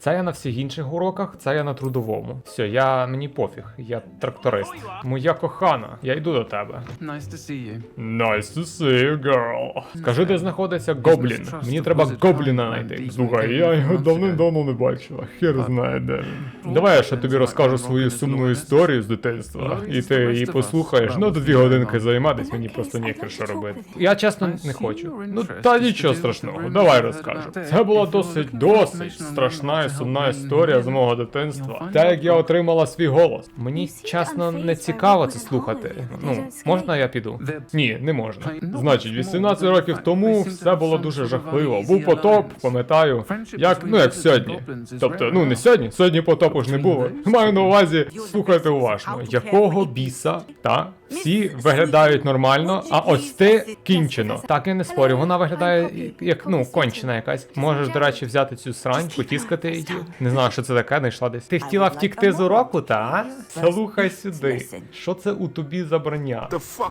Це я на всіх інших уроках, це я на трудовому. Все, я мені пофіг, я тракторист. Моя кохана, я йду до тебе. Nice to see you. Nice to see you, girl. Скажи, де знаходиться гоблін. Мені треба гобліна знайти. Слухай, я його давним-давно не бачила. Хер знає де він. Давай я ще тобі розкажу свою сумну історію з дитинства. І ти її послухаєш. Ну, до дві годинки займатись, мені просто ніхер що робити. Я чесно не хочу. Ну та нічого страшного, давай розкажу. Це була досить досить страшна сумна історія з мого дитинства. Те, як я отримала свій голос. Мені чесно не цікаво це слухати. Ну, можна я піду? Ні, не можна. Значить, 18 років тому все було дуже жахливо. Був потоп, пам'ятаю, як ну як сьогодні. Тобто, ну не сьогодні, сьогодні потопу ж не було. Маю на увазі, слухайте уважно, якого біса, та? Всі виглядають нормально, а ось ти кінчено. Так я не спорю, вона виглядає як ну кончена якась. Можеш, до речі, взяти цю срань, потіскати її. Не знаю, що це таке, знайшла десь. Ти хотіла втікти з уроку, та? Слухай сюди. Що це у тобі за броня?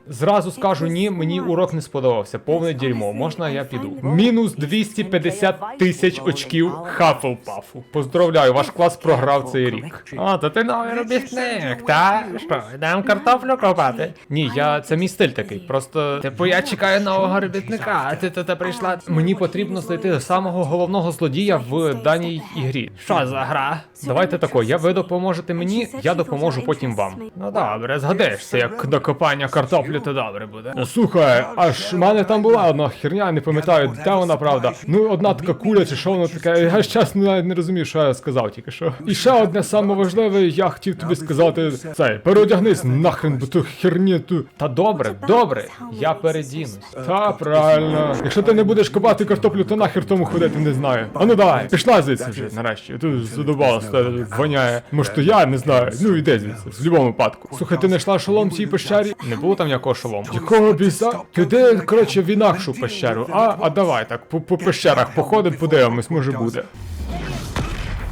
Зразу скажу ні, мені урок не сподобався. Повне дерьмо. Можна я піду? Мінус 250 тисяч очків Хафлпафу. Поздравляю, ваш клас програв цей рік. А, то ти новий робітник, та? Що, йдемо картоплю копати? Ні, я це мій стиль такий. Просто типу я чекаю нового робітника, а ти тут прийшла. Мені потрібно знайти самого головного злодія в даній ігрі. Що за гра? Давайте тако, я ви допоможете мені, я допоможу потім вам. Ну добре, згадаєшся, як до копання картоплі, то добре буде. Слухай, аж в мене там була одна херня, не пам'ятаю, де вона правда. Ну, одна така куля, чи що воно таке. Я ж чесно навіть не розумію, що я сказав тільки що. І ще одне саме важливе, я хотів тобі сказати цей, переодягнись нахрен, бо ту херні ту. Та добре, добре, я передінусь. Та правильно. Якщо ти не будеш копати картоплю, то нахер тому ходити не знаю. А ну давай, пішла звідси вже нарешті. Тут задобалося, воняє. Може, то я не знаю. Ну іди звідси, в будь-якому випадку. Слухай, ти знайшла шолом в цій пещері? Не було там ніякого шолому. Якого біса? Туди, коротше, в інакшу пещеру. А, а давай так, по, по пещерах походимо, подивимось, може буде.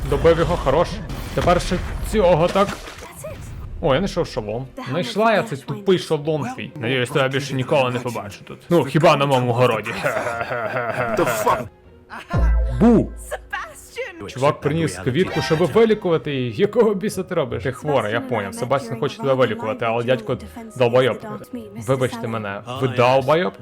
Добив його, хорош. Тепер ще цього так. О, я знайшов шолом. Знайшла я цей тупий шолом твій. Надіюсь, тебе більше ніколи не побачу тут. Ну, хіба на моєму городі. Бу! Чувак приніс квітку, щоб вилікувати її. Якого біса ти робиш? Ти хвора, я поняв. Себастьян хоче тебе вилікувати, але дядько долбойоб. Вибачте мене, ви долбойоб?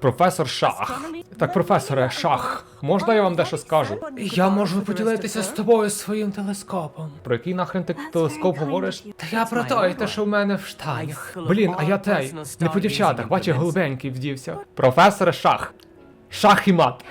Професор Шах. Так, професоре, Шах, можна я вам дещо скажу? Я можу поділитися з тобою своїм телескопом. Про який нахрен ти телескоп говориш? Та я про той, те, що в мене в штанях. Блін, а я той, не по дівчатах, бачиш, голубенький вдівся. Професоре Шах. Шах і мат.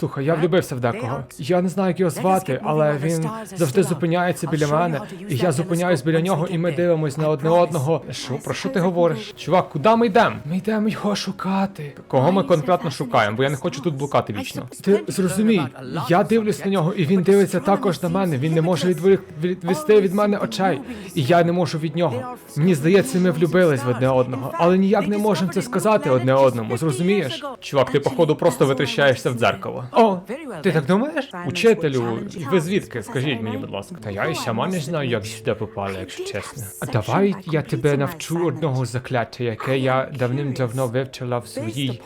Слухай, я влюбився в декого. Я не знаю, як його звати, але він завжди зупиняється біля мене, і я зупиняюсь біля нього, і ми дивимось на одне одного. Що про що ти говориш? Чувак, куди ми йдемо? Ми йдемо його шукати. Кого ми конкретно шукаємо? Бо я не хочу тут блукати вічно. Ти зрозумій, я дивлюсь на нього, і він дивиться також на мене. Він не може відволік- відвести від мене очей, і я не можу від нього. Мені здається, ми влюбились в одне одного, але ніяк не можемо це сказати одне одному. Зрозумієш? Чувак, ти походу просто витріщаєшся в дзеркало. О, ти так думаєш? Учителю, ви звідки? Скажіть мені, будь ласка. Та я і сама не знаю, як сюди попали, якщо чесно. А давай я тебе навчу одного закляття, яке я давним-давно вивчила в своїй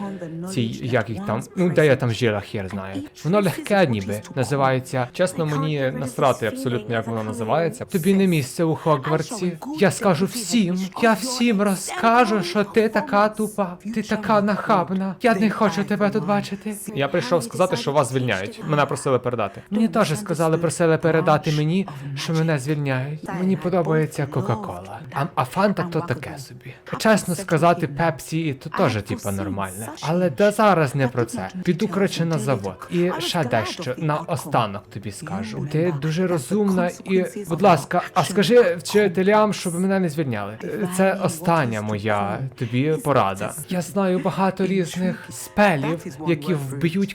цій, як їх там, ну де я там жила, хер знає. Воно легке ніби. Називається. Чесно, мені насрати абсолютно, як воно називається. Тобі не місце у Хогвартсі. Я скажу всім, я всім розкажу, що ти така тупа, ти така нахабна. Я не хочу тебе тут бачити. Я прийшов сказати, що вас звільняють. Мене просили передати. Мені теж сказали, просили передати мені, що мене звільняють. Мені подобається Кока-Кола. А, а фанта то таке собі. Чесно сказати, Пепсі то теж типа нормальне. Але да зараз не про це. Піду коротше на завод. І ще дещо на останок тобі скажу. Ти дуже розумна і, будь ласка, а скажи вчителям, щоб мене не звільняли. Це остання моя тобі порада. Я знаю багато різних спелів, які вб'ють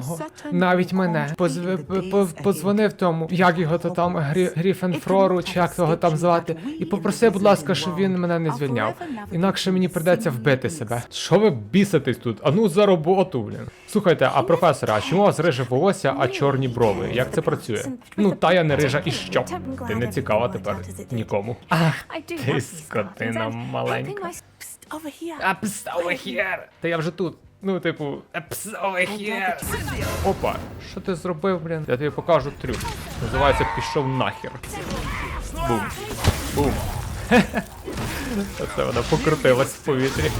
кожного, навіть мене. Позв... п- п- Подзвонив тому, як його то там Грі... Гріфенфрору, чи як того там звати, і попросив, будь ласка, щоб він мене не звільняв. Інакше мені придеться вбити себе. Що ви біситесь тут? А ну за роботу, блін. Слухайте, а професора, а чому у вас риже волосся, а чорні брови? Як це працює? Ну, та я не рижа і що? Ти не цікава тепер нікому. Ах, ти скотина маленька. А пст, over here. Та я вже тут. Ну, типу, псовий хер. Опа, що ти зробив, блін? Я тобі покажу трюк. Називається пішов нахер. Бум. Бум. Оце вона покрутилась в повітрі.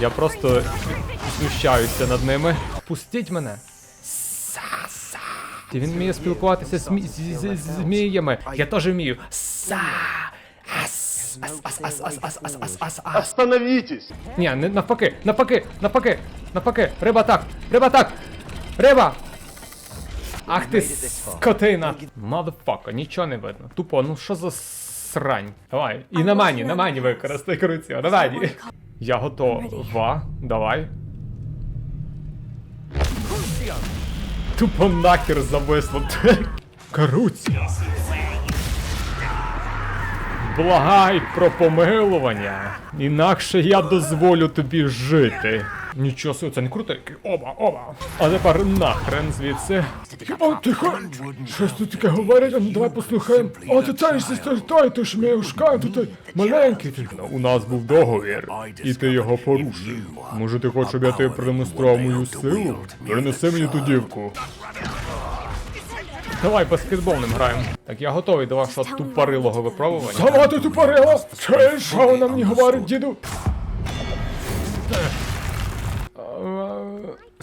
Я просто знущаюся над ними. Пустіть мене. Він вміє спілкуватися з зміями. Я теж вмію. Са. Ас, ас, ас, ас, ас, ас, ас, ас, ас, ас. Остановитесь! Ні, не навпаки, навпаки, навпаки, навпаки. Риба так, риба так. Риба! Ах ти скотина! Мадфака, нічого не видно. Тупо, ну що за срань? Давай. І на мені, на мені використай круцію. На мені. Я готова. Давай. Тупо нахер зависло. Каруція. Благай про помилування, інакше я дозволю тобі жити. Нічого це не круто. який Оба, оба. А тепер нахрен звідси. О, тихо! Щось тут таке говорять, ну давай послухаємо. О, ти цей сестер, той, ти ж мішка, то ти маленький. Ти. У нас був договір, і ти його порушив. Може ти хочеш, щоб я тобі продемонстрував мою силу? Перенеси мені ту дівку. Давай баскетбольним граємо. Так я готовий до вашого тупорилого випробування. Сама ти тупорила! Що вона мені говорить, діду?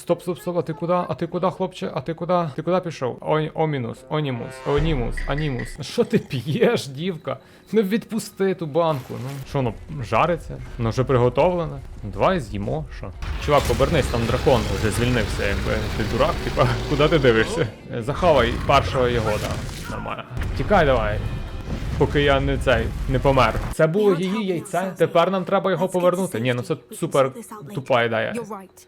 Стоп, стоп, стоп, а ти куди? А ти куди, хлопче? А ти куди? Ти куди пішов? О, омінус, онімус, онімус, анімус. Що ти п'єш, дівка? Ну відпусти ту банку. Ну що воно жариться? Воно вже приготовлене. Ну, Давай з'їмо, що. Чувак, обернись, там дракон вже звільнився, якби ти дурак, типа, куди ти дивишся? Захавай першого його, да. Нормально. Тікай давай. Поки я не цей не помер. Це було її яйце. Тепер нам треба його повернути. Ні, ну це супер тупа ідея.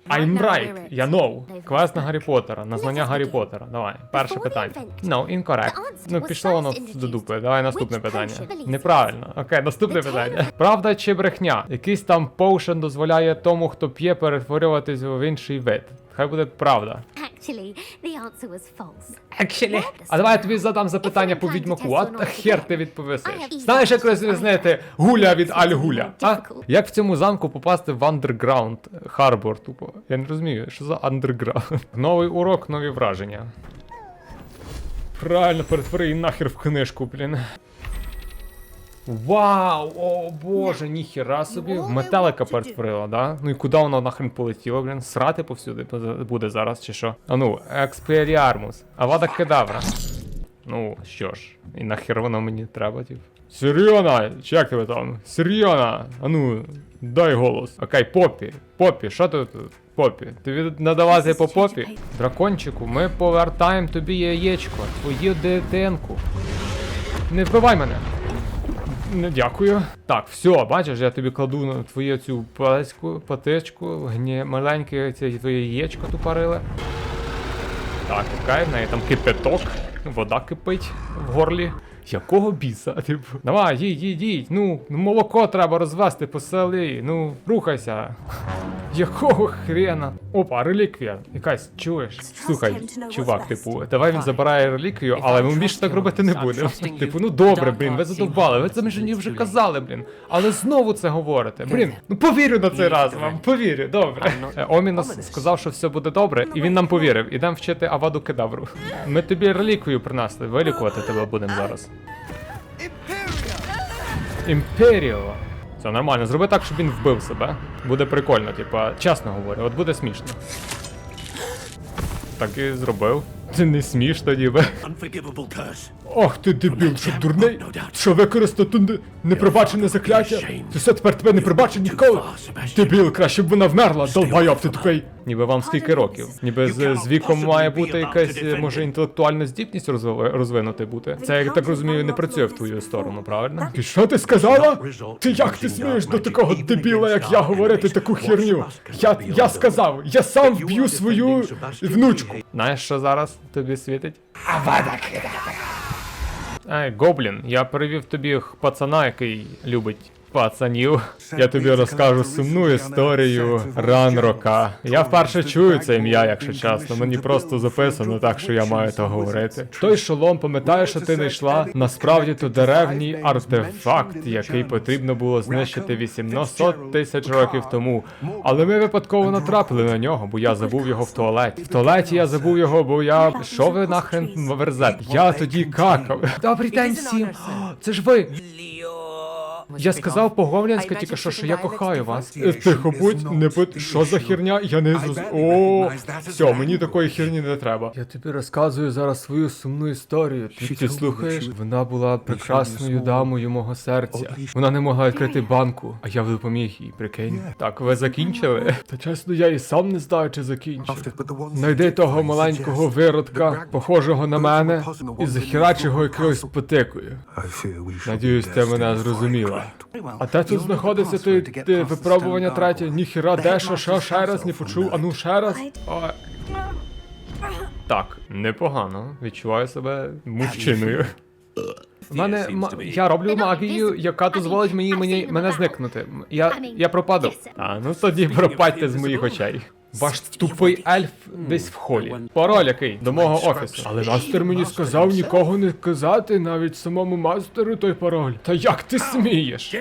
I'm right, я know. Квест на Гаррі Поттера, на знання Гаррі Поттера. Давай, перше питання. No, incorrect. Ну, пішло воно до дупи. Давай наступне питання. Неправильно. Окей, наступне питання. Правда чи брехня? Якийсь там поушен дозволяє тому, хто п'є, перетворюватись в інший вид. Хай буде правда. Actually, the answer was false. Actually. А давай я тобі задам запитання по відьмаку. А та хер ти відповісиш. Знаєш, як розрізнити гуля від альгуля? А? Як в цьому замку попасти в андерграунд Харбор, тупо? Я не розумію, що за андерграунд. Новий урок, нові враження. Правильно, перетвори її нахер в книжку, блін. Вау! О боже, ніхіра собі. В метелика перетворила, да? Ну і куди воно нахрен полетіло, блін? Срати повсюди буде зараз, чи що? А ну, Експеліармус. Авада кедавра. Ну, що ж, і нахер воно мені треба, тип. Сіріона! Чи як тебе там? Сіріона! А ну, дай голос. Окей, Попі. Попі, що ти тут? Попі, ти від надавати по попі? Дракончику, ми повертаємо тобі яєчко, твою дитинку. Не вбивай мене. Не дякую. Так, все, бачиш, я тобі кладу на твою цю палецьку, патичку, гні, маленьке це твоє яєчко тупориле. Так, окей, в неї там кипяток, вода кипить в горлі. Якого біса? Типу, давай, їдь, їдь, їдь, ну, молоко треба розвести по селі, ну, рухайся. Якого хрена? Опа, реліквія. Якась, чуєш? Слухай, чувак, типу, давай він забирає реліквію, але ми більше так робити не будемо. Типу, ну добре, блін, ви задовбали, ви це мені вже казали, блін. Але знову це говорите. Блін, ну повірю на цей раз вам, повірю, добре. Е, Омінос сказав, що все буде добре, і він нам повірив. Ідемо вчити Аваду Кедавру. Ми тобі реліквію принесли, вилікувати тебе будемо зараз. Імперіо. Це нормально, зроби так, щоб він вбив себе. Буде прикольно, типа, чесно говорю, от буде смішно. Так і зробив. Це не смішно, ніби. Ох ти дебіл, що дурний? Що використав ту не- непробачене закляття? Ти все тепер тебе не пробачить ніколи? Дебіл, краще б вона вмерла, долбайоб ти такий. Ніби вам скільки років?Ніби з, з віком має бути якась, може, інтелектуальна здібність розви- розвинути бути. Це, я так розумію, не працює в твою сторону, правильно? І що ти сказала? Ти як ти смієш до такого дебіла, як я, говорити таку херню? Я, я сказав, я сам вб'ю свою внучку. Знаєш, що зараз тобі світить? Ей, Гоблін, я привів тобі пацана, який любить пацанів. Я тобі розкажу сумну історію Ранрока. Я вперше чую це ім'я, якщо чесно. Мені просто записано так, що я маю то говорити. Той шолом, пам'ятаєш, що ти не йшла? Насправді то древній артефакт, який потрібно було знищити 800 тисяч років тому. Але ми випадково натрапили на нього, бо я забув його в туалеті. В туалеті я забув його, бо я. Що ви нахрен верзете? Я тоді какав. Добрий день всім! Це ж ви! Я сказав по-говлянськи тільки що, що я кохаю вас. Е, Тихо будь, не будь. Що за херня? Я не зроз... О, все, мені такої херні не треба. Я тобі розказую зараз свою сумну історію. Ти, ти слухаєш? Вона була прекрасною дамою мого серця. Вона не могла відкрити банку, а я допоміг їй, прикинь. Так, ви закінчили? Та чесно, я і сам не знаю, чи закінчив. Найди того маленького виродка, похожого на мене, і захерачи його якоюсь потикою. Надіюсь, ти мене зрозуміла. А де тут знаходиться ти, ти випробування третє? Ніхіра, де що, що, ще раз не почув, а ну ще раз. Ой. Так, непогано. Відчуваю себе мужчиною. У мене ма- я роблю магію, яка дозволить мені мені мене зникнути. Я, я пропаду. А ну тоді пропадьте з моїх очей. Ваш тупий ельф десь в холі. Пароль який? До мого офісу. Але мастер мені сказав нікого не казати, навіть самому мастеру той пароль. Та як ти смієш?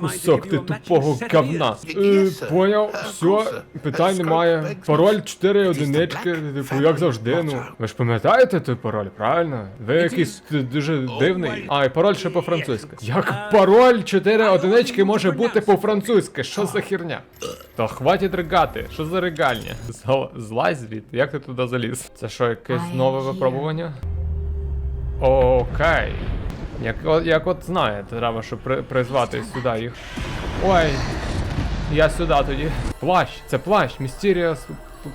Кусок ти тупого говна. Е, поняв, все, питань немає. Пароль 4 одинички, типу, як завжди, ну. Ви ж пам'ятаєте той пароль, правильно? Ви якийсь дуже дивний. А, і пароль ще по-французьки. Як пароль 4 одинички може бути по-французьки? Що за херня? Та хватить ригати, що за ригальня? Зла- Злазь звідти, як ти туди заліз? Це що, якесь нове випробування? Окей. Як, як от знаєте, треба, щоб при, призвати сюди їх. Ой. Я сюди тоді. Плащ, це плащ, Mysterious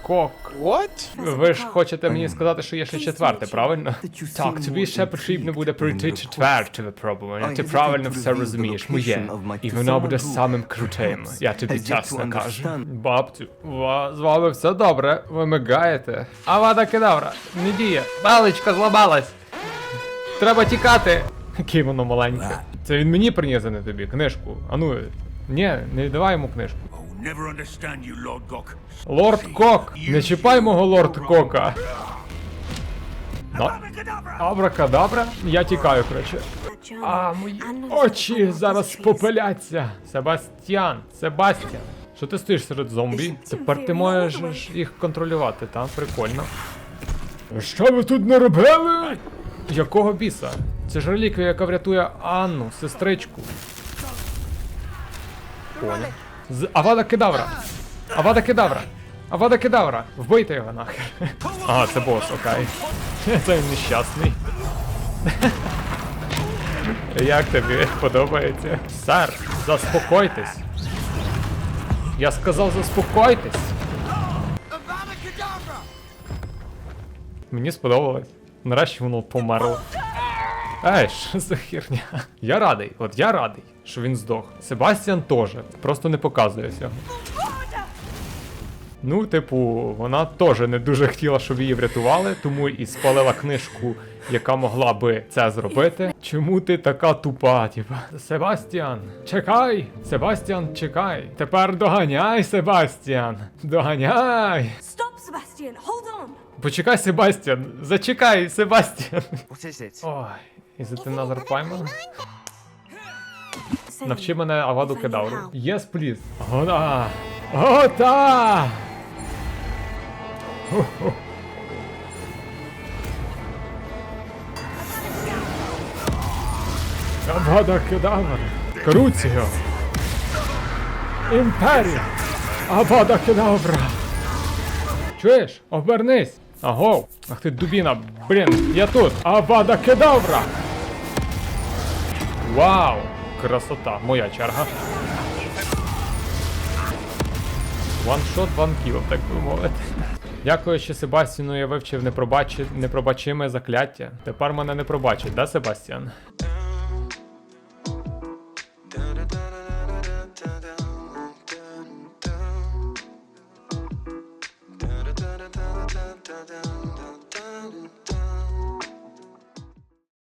Кок. What? Ви ж хочете мені сказати, що є ще четверте, правильно? Так, тобі ще потрібно буде пройти четверте випробування. Ти правильно все розумієш, моє. І воно буде самим крутим. Я тобі чесно кажу. Бабцю, ва- з вами все добре, ви мигаєте. Авада кедавра, не діє. Баличка зламалась. Треба тікати. Яке воно маленьке. Це він мені приніс, а не тобі, книжку. А ну, ні, не давай йому книжку. Never understand you, Lord Gok. Лорд Кок! Не чіпай мого лорд Кока! Абракадабра? Я тікаю, коротше. А, мої очі зараз попеляться. Себастьян, Себастьян. Що ти стоїш серед зомбі? Тепер ти можеш їх контролювати, та? Прикольно. Що ви тут наробили? Якого біса? Це ж реліквія, яка врятує Анну, сестричку. Понял. З Авада Кедавра. Авада Кедавра. Авада Кедавра. Вбийте його нахер. Ага, це бос, окей. Це він нещасний. Як тобі подобається? Сер, заспокойтесь. Я сказав заспокойтесь. Мені сподобалось. Нарешті воно померло. Ей, що за херня? Я радий, от я радий, що він здох. Себастьян теж, просто не показує цього. Ну, типу, вона теж не дуже хотіла, щоб її врятували, тому і спалила книжку, яка могла би це зробити. Чому ти така тупа, типа? Себастьян, чекай! Себастьян, чекай! Тепер доганяй, Себастьян! Доганяй! Sebastian! Hold on! Почекай, Себастьян! Зачекай, Себастьян! Ой, another Paimon? Say, Навчи мене Аваду out. Yes, please. Года! Года! Авада Кедавра. Круціо. Імперія. Авада Кедавра. Чуєш? Обернись. Аго. Ах ти дубіна. Блін, я тут. Авада Кедавра. Вау! Красота, моя черга. Ваншот, ванкіл, так би мовити. Дякуючи Себастіну, я вивчив непробачи... непробачиме закляття. Тепер мене не пробачить, да, Себастіан?